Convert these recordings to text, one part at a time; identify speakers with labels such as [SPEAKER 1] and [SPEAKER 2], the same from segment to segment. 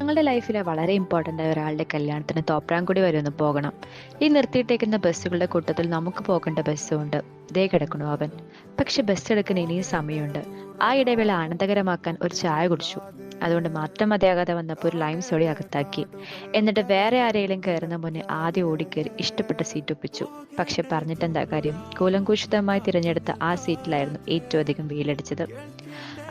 [SPEAKER 1] ഞങ്ങളുടെ ലൈഫിലെ വളരെ ഇമ്പോർട്ടന്റ് ആയ ഒരാളുടെ കല്യാണത്തിന് തോപ്രാംകുടി വരെ ഒന്ന് പോകണം. ഈ നിർത്തിയിട്ടേക്കുന്ന ബസ്സുകളുടെ കൂട്ടത്തിൽ നമുക്ക് പോകേണ്ട ബസ്സുണ്ട് ദേ കിടക്കണു അവൻ. പക്ഷെ ബസ് എടുക്കുന്ന ഇനിയും സമയമുണ്ട്. ആ ഇടവേള ആനന്ദകരമാക്കാൻ ഒരു ചായ കുടിച്ചു. അതുകൊണ്ട് മാത്രം മതിയാകാതെ വന്നപ്പോൾ ഒരു ലൈം സോളി അകത്താക്കി. എന്നിട്ട് വേറെ ആരെങ്കിലും കയറുന്ന മുന്നേ ആദ്യം ഓടിക്കയറി ഇഷ്ടപ്പെട്ട സീറ്റ് ഒപ്പിച്ചു. പക്ഷെ പറഞ്ഞിട്ടെന്താ കാര്യം? കൂലങ്കൂഷിതമായി തിരഞ്ഞെടുത്ത ആ സീറ്റിലായിരുന്നു ഏറ്റവും അധികം വെയിലടിച്ചത്.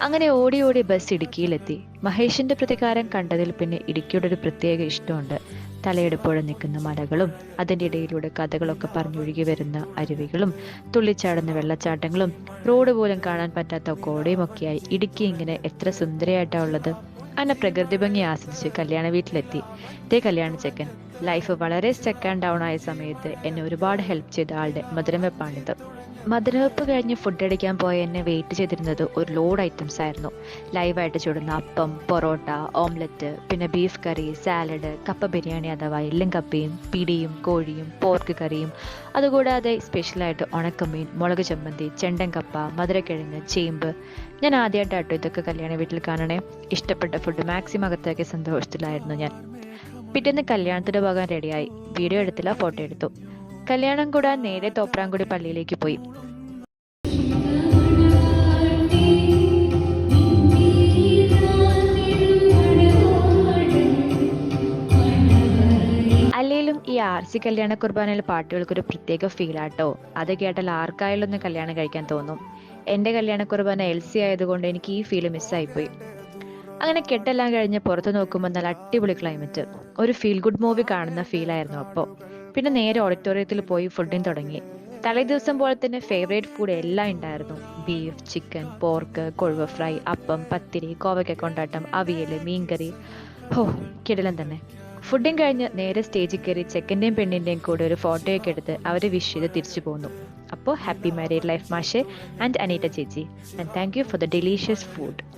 [SPEAKER 1] അങ്ങനെ ഓടി ഓടി ബസ് ഇടുക്കിയിലെത്തി. മഹേഷിന്റെ പ്രതികാരം കണ്ടതിൽ പിന്നെ ഇടുക്കിയുടെ ഒരു പ്രത്യേക ഇഷ്ടമുണ്ട്. തലയെടുപ്പോഴ നിൽക്കുന്ന മലകളും അതിന്റെ ഇടയിലൂടെ കഥകളൊക്കെ പറഞ്ഞൊഴുകി വരുന്ന അരുവികളും തുള്ളിച്ചാടുന്ന വെള്ളച്ചാട്ടങ്ങളും റോഡ് പോലും കാണാൻ പറ്റാത്ത കോടയും ഒക്കെയായി ഇടുക്കി ഇങ്ങനെ എത്ര സുന്ദരിയായിട്ടാ ഉള്ളത്. അന്ന പ്രകൃതി ഭംഗി ആസ്വദിച്ച് കല്യാണ വീട്ടിലെത്തി. ഇതേ കല്യാണ ചെക്കൻ ലൈഫ് വളരെ സ്റ്റക്ക് ആൻഡ് ഡൗൺ ആയ സമയത്ത് എന്നെ ഒരുപാട് ഹെൽപ്പ് ചെയ്ത ആളുടെ മധുരം വെപ്പാണിത്. മധുരം വെപ്പ് കഴിഞ്ഞ് ഫുഡ് അടിക്കാൻ പോയ എന്നെ വെയിറ്റ് ചെയ്തിരുന്നത് ഒരു ലോഡ് ഐറ്റംസ് ആയിരുന്നു. ലൈവായിട്ട് ചൂടുന്ന അപ്പം പൊറോട്ട ഓംലെറ്റ് പിന്നെ ബീഫ് കറി സാലഡ് കപ്പ ബിരിയാണി അഥവാ എല്ലും കപ്പയും പിടിയും കോഴിയും പോർക്ക് കറിയും അതുകൂടാതെ സ്പെഷ്യലായിട്ട് ഉണക്കമീൻ മുളക് ചമ്മന്തി ചെണ്ടൻ കപ്പ മധുരക്കിഴങ്ങ് ചേമ്പ്. ഞാൻ ആദ്യമായിട്ടാട്ടോ ഇതൊക്കെ കല്യാണ വീട്ടിൽ കാണണേ. ഇഷ്ടപ്പെട്ട ഫുഡ് മാക്സിമം അകത്താക്കിയ സന്തോഷത്തിലായിരുന്നു ഞാൻ. പിറ്റേന്ന് കല്യാണത്തിന് പോകാൻ റെഡിയായി വീഡിയോ എടുത്തില്ല ഫോട്ടോ എടുത്തു. കല്യാണം കൂടാൻ നേരെ തോപ്രാംകുടി പള്ളിയിലേക്ക് പോയി. അല്ലെങ്കിലും ഈ ആർ സി കല്യാണ കുർബാനയിലെ പാട്ടുകൾക്ക് ഒരു പ്രത്യേക ഫീലാട്ടോ അത് കേട്ടാൽ ആർക്കായാലും ഒന്ന് കല്യാണം കഴിക്കാൻ തോന്നും. എന്റെ കല്യാണ കുർബാന എൽ സി ആയതുകൊണ്ട് എനിക്ക് ഈ ഫീൽ മിസ്സായിപ്പോയി അങ്ങനെ കെട്ടെല്ലാം കഴിഞ്ഞ് പുറത്തു നോക്കുമ്പോൾ നല്ല അടിപൊളി ക്ലൈമറ്റ് ഒരു ഫീൽ ഗുഡ് മൂവി കാണുന്ന ഫീൽ ആയിരുന്നു അപ്പോൾ പിന്നെ നേരെ ഓഡിറ്റോറിയത്തിൽ പോയി ഫുഡിന് തുടങ്ങി. തലേദിവസം പോലെ തന്നെ ഫേവറേറ്റ് ഫുഡ് എല്ലാം ഉണ്ടായിരുന്നു ബീഫ് ചിക്കൻ പോർക്ക് കൊഴുവ ഫ്രൈ അപ്പം പത്തിരി കോവയ്ക്ക കൊണ്ടാട്ടം അവിയൽ മീൻകറി. ഹോ കിടലം തന്നെ. ഫുഡും കഴിഞ്ഞ് നേരെ സ്റ്റേജിൽ കയറി ചെക്കന്റെയും പെണ്ണിന്റെയും കൂടെ ഒരു ഫോട്ടോയൊക്കെ എടുത്ത് അവരെ വിഷ് ചെയ്ത് തിരിച്ചു പോന്നു. അപ്പോൾ ഹാപ്പി മാരീഡ് ലൈഫ് മാഷെ ആൻഡ് അനീറ്റ ചേച്ചി. And thank you for the delicious food